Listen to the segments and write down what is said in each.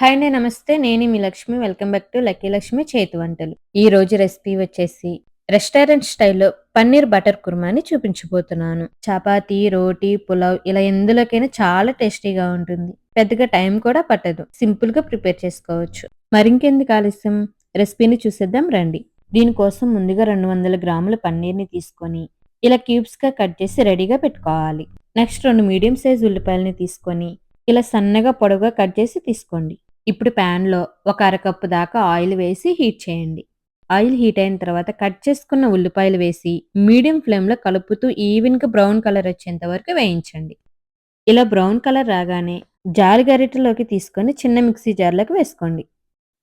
Hi అండి నమస్తే. నేను మీ Lakshmi. Welcome back to lucky Lakshmi చేతి వంటలు. ఈ రోజు రెసిపీ వచ్చేసి రెస్టారెంట్ స్టైల్లో పన్నీర్ బటర్ కుర్మాని చూపించబోతున్నాను. చపాతీ రోటీ పులావ్ ఇలా ఎందులోకైనా చాలా టేస్టీగా ఉంటుంది. పెద్దగా టైం కూడా పట్టదు. సింపుల్గా ప్రిపేర్ చేసుకోవచ్చు. మరింకెందుకు ఆలస్యం? రెసిపీని చూసేద్దాం రండి. దీనికోసం ముందుగా రెండు వందల గ్రాముల పన్నీర్ని తీసుకొని ఇలా క్యూబ్స్గా కట్ చేసి రెడీగా పెట్టుకోవాలి. నెక్స్ట్ రెండు మీడియం సైజ్ ఉల్లిపాయలని తీసుకొని ఇలా సన్నగా పొడవుగా కట్ చేసి తీసుకోండి. ఇప్పుడు ప్యాన్లో ఒక అరకప్పు దాకా ఆయిల్ వేసి హీట్ చేయండి. ఆయిల్ హీట్ అయిన తర్వాత కట్ చేసుకున్న ఉల్లిపాయలు వేసి మీడియం ఫ్లేమ్లో కలుపుతూ ఈవెన్గా బ్రౌన్ కలర్ వచ్చేంత వరకు వేయించండి. ఇలా బ్రౌన్ కలర్ రాగానే జాలి గరిటెలోకి తీసుకొని చిన్న మిక్సీ జార్లోకి వేసుకోండి.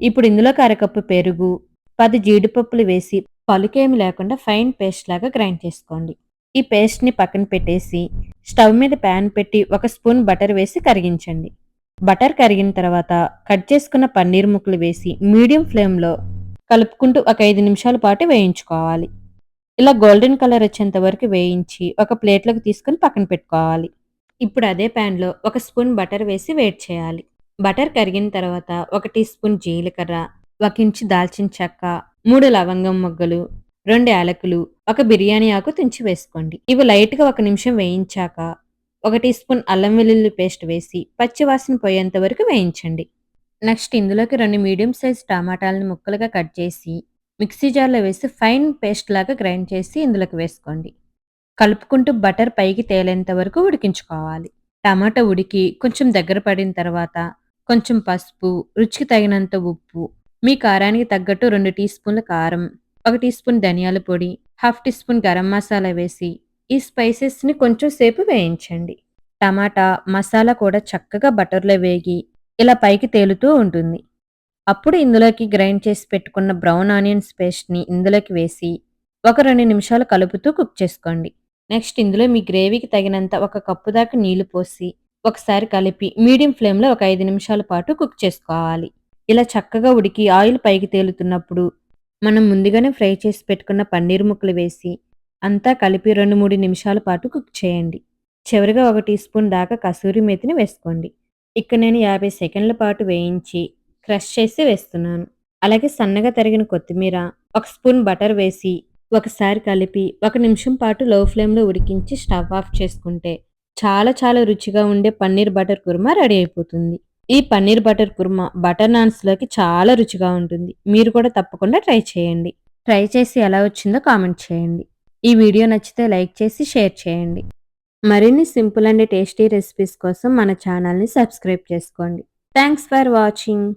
ఇప్పుడు ఇందులోకి అరకప్పు పెరుగు పది జీడిపప్పులు వేసి పలుకేమి లేకుండా ఫైన్ పేస్ట్ లాగా గ్రైండ్ చేసుకోండి. ఈ పేస్ట్ని పక్కన పెట్టేసి స్టవ్ మీద ప్యాన్ పెట్టి ఒక స్పూన్ బటర్ వేసి కరిగించండి. బటర్ కరిగిన తర్వాత కట్ చేసుకున్న పన్నీర్ ముక్కలు వేసి మీడియం ఫ్లేమ్లో కలుపుకుంటూ ఒక ఐదు నిమిషాల పాటు వేయించుకోవాలి. ఇలా గోల్డెన్ కలర్ వచ్చేంత వరకు వేయించి ఒక ప్లేట్లోకి తీసుకుని పక్కన పెట్టుకోవాలి. ఇప్పుడు అదే ప్యాన్లో ఒక స్పూన్ బటర్ వేసి వేడి చేయాలి. బటర్ కరిగిన తర్వాత ఒక టీ స్పూన్ జీలకర్ర ఒక ఇంచు దాల్చిన చెక్క మూడు లవంగం మొగ్గలు రెండు యాలకులు ఒక బిర్యానీ ఆకు తుంచి వేసుకోండి. ఇవి లైట్గా ఒక నిమిషం వేయించాక ఒక టీ స్పూన్ అల్లం వెల్లుల్లి పేస్ట్ వేసి పచ్చివాసన పోయేంత వరకు వేయించండి. నెక్స్ట్ ఇందులోకి రెండు మీడియం సైజ్ టమాటాలను ముక్కలుగా కట్ చేసి మిక్సీ జార్లో వేసి ఫైన్ పేస్ట్ లాగా గ్రైండ్ చేసి ఇందులోకి వేసుకోండి. కలుపుకుంటూ బటర్ పైకి తేలేంత వరకు ఉడికించుకోవాలి. టమాటా ఉడికి కొంచెం దగ్గర పడిన తర్వాత కొంచెం పసుపు రుచికి తగినంత ఉప్పు మీ కారానికి తగ్గట్టు రెండు టీ స్పూన్ల కారం ఒక టీ స్పూన్ ధనియాల పొడి half teaspoon garam masala వేసి ఈ స్పైసెస్ని కొంచెం సేపు వేయించండి. టమాటా మసాలా కూడా చక్కగా బటర్లో వేగి ఇలా పైకి తేలుతూ ఉంటుంది. అప్పుడు ఇందులోకి గ్రైండ్ చేసి పెట్టుకున్న బ్రౌన్ ఆనియన్స్ పేస్ట్ని ఇందులోకి వేసి ఒక రెండు నిమిషాలు కలుపుతూ కుక్ చేసుకోండి. నెక్స్ట్ ఇందులో మీ గ్రేవీకి తగినంత ఒక కప్పు దాకా నీళ్ళు పోసి ఒకసారి కలిపి మీడియం ఫ్లేమ్లో ఒక ఐదు నిమిషాల పాటు కుక్ చేసుకోవాలి. ఇలా చక్కగా ఉడికి ఆయిల్ పైకి తేలుతున్నప్పుడు మనం ముందుగానే ఫ్రై చేసి పెట్టుకున్న పన్నీర్ ముక్కలు వేసి అంతా కలిపి రెండు మూడు నిమిషాల పాటు కుక్ చేయండి. చివరిగా ఒక టీ స్పూన్ దాకా కసూరి మేతిని వేసుకోండి. ఇక్కడ నేను యాభై సెకండ్ల పాటు వేయించి క్రష్ చేసి వేస్తున్నాను. అలాగే సన్నగా తరిగిన కొత్తిమీర ఒక స్పూన్ బటర్ వేసి ఒకసారి కలిపి ఒక నిమిషం పాటు లో ఫ్లేమ్లో ఉడికించి స్టవ్ ఆఫ్ చేసుకుంటే చాలా చాలా రుచిగా ఉండే పన్నీర్ బటర్ కుర్మా రెడీ అయిపోతుంది. ఈ పన్నీర్ బటర్ కుర్మా బటర్ నాన్స్లోకి చాలా రుచిగా ఉంటుంది. మీరు కూడా తప్పకుండా ట్రై చేయండి. ట్రై చేసి ఎలా వచ్చిందో కామెంట్ చేయండి. ఈ వీడియో నచ్చితే లైక్ చేసి షేర్ చేయండి. మరిన్ని సింపుల్ అండ్ టేస్టీ రెసిపీస్ కోసం మన ఛానల్ని సబ్స్క్రైబ్ చేసుకోండి. Thanks for watching.